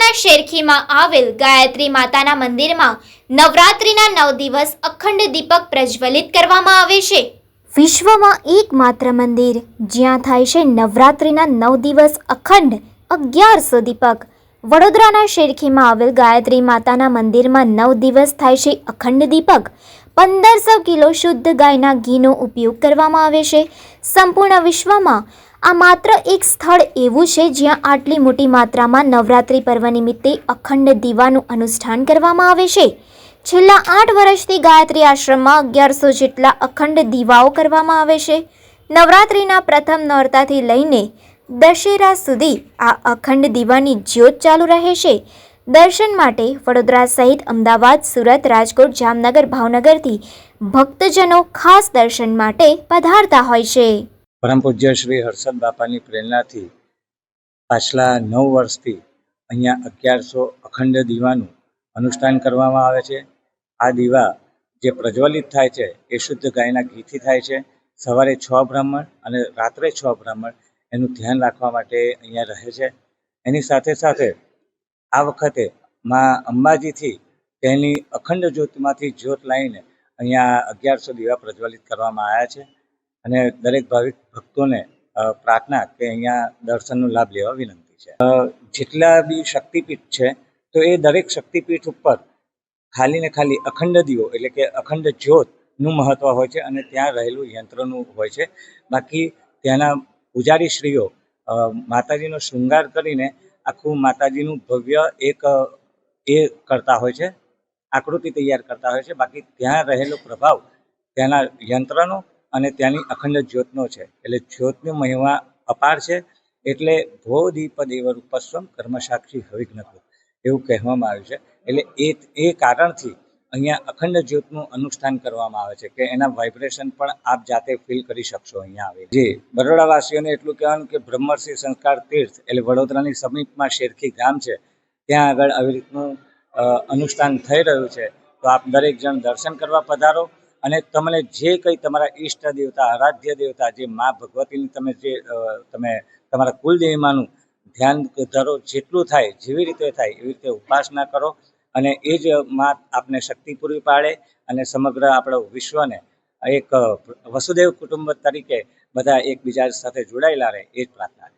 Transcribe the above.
વડોદરાના શેરખીમાં આવેલ ગાયત્રી માતાના મંદિરમાં નવરાત્રિના નવ દિવસ અખંડ દીપક પ્રજ્વલિત કરવામાં આવે છે. વિશ્વમાં એકમાત્ર મંદિર, જ્યાં થાય છે નવરાત્રિના નવ દિવસ અખંડ અગિયારસો દીપક. વડોદરાના શેરખીમાં આવેલ ગાયત્રી માતાના મંદિરમાં નવ દિવસ થાય છે અખંડ દીપક. પંદરસો કિલો શુદ્ધ ગાયના ઘીનો ઉપયોગ કરવામાં આવે છે. સંપૂર્ણ વિશ્વમાં આ માત્ર એક સ્થળ એવું છે જ્યાં આટલી મોટી માત્રામાં નવરાત્રિ પર્વ નિમિત્તે અખંડ દીવાનું અનુષ્ઠાન કરવામાં આવે છે. છેલ્લા આઠ વર્ષથી ગાયત્રી આશ્રમમાં અગિયારસો જેટલા અખંડ દીવાઓ કરવામાં આવે છે. નવરાત્રિના પ્રથમ નોરતાથી લઈને દશેરા સુધી આ અખંડ દીવાની જ્યોત ચાલુ રહેશે. દર્શન માટે વડોદરા સહિત અમદાવાદ, સુરત, રાજકોટ, જામનગર, ભાવનગરથી ભક્તજનો ખાસ દર્શન માટે પધારતા હોય છે. પરમ પૂજ્ય શ્રી હર્ષદ બાપાની પ્રેરણાથી પાછલા નવ વર્ષથી અહીંયા અગિયારસો અખંડ દીવાનું અનુષ્ઠાન કરવામાં આવે છે. આ દીવા જે પ્રજ્વલિત થાય છે એ શુદ્ધ ગાયના ઘીથી થાય છે. સવારે છ બ્રાહ્મણ અને રાત્રે છ બ્રાહ્મણ એનું ધ્યાન રાખવા માટે અહીંયા રહે છે. એની સાથે સાથે આ વખતે મા અંબાજીથી તેની અખંડ જ્યોતમાંથી જ્યોત લાવીને અહીંયા અગિયારસો દીવા પ્રજ્વલિત કરવામાં આવ્યા છે અને દરેક ભાવિક ભક્તોને પ્રાર્થના કે અહીંયા દર્શનનો લાભ લેવા વિનંતી છે. જેટલા બી શક્તિપીઠ છે, તો એ દરેક શક્તિપીઠ ઉપર ખાલી ને ખાલી અખંડ દીવો એટલે કે અખંડ જ્યોતનું મહત્વ હોય છે અને ત્યાં રહેલું યંત્રનું હોય છે. બાકી ત્યાંના પૂજારી શ્રીઓ માતાજીનો શૃંગાર કરીને આખું માતાજીનું ભવ્ય એક એ કરતા હોય છે, આકૃતિ તૈયાર કરતા હોય છે. બાકી ત્યાં રહેલો પ્રભાવ ત્યાંના યંત્રનો અને ત્યાંની અખંડ જ્યોતનો છે. એટલે જ્યોતની મહિમા અપાર છે. એટલે ભો દીપ દેવ ઉપસ્વમ કર્મસાક્ષી હવિઘ્ન કૃત એવું કહેવામાં આવ્યું છે. એટલે એ એ કારણથી અહીંયા અખંડ જ્યોતનું અનુષ્ઠાન કરવામાં આવે છે કે એના વાઇબ્રેશન પણ આપ જાતે ફીલ કરી શકશો અહીંયા આવે. જે, બરોડાવાસીઓને એટલું કહેવાનું કે બ્રહ્મર્ષિ સંસ્કાર તીર્થ એટલે વડોદરાની સમીપમાં શેરખી ગામ છે, ત્યાં આગળ આવી રીતનું અનુષ્ઠાન થઈ રહ્યું છે. તો આપ દરેક જણ દર્શન કરવા પધારો અને તમને જે કંઈ તમારા ઈષ્ટ દેવતા, આરાધ્ય દેવતા, જે મા ભગવતીની તમે જે તમે તમારા કુલદેવીમાનું ધ્યાન ધરો, જેટલું થાય, જેવી રીતે થાય, એવી રીતે ઉપાસના કરો. અને એ જ માં આપને શક્તિ પૂરી પાડે અને સમગ્ર આપણો વિશ્વને એક વસુદેવ કુટુંબ તરીકે બધા એકબીજા સાથે જોડાયેલા રહે, એ જ પ્રાર્થના છે.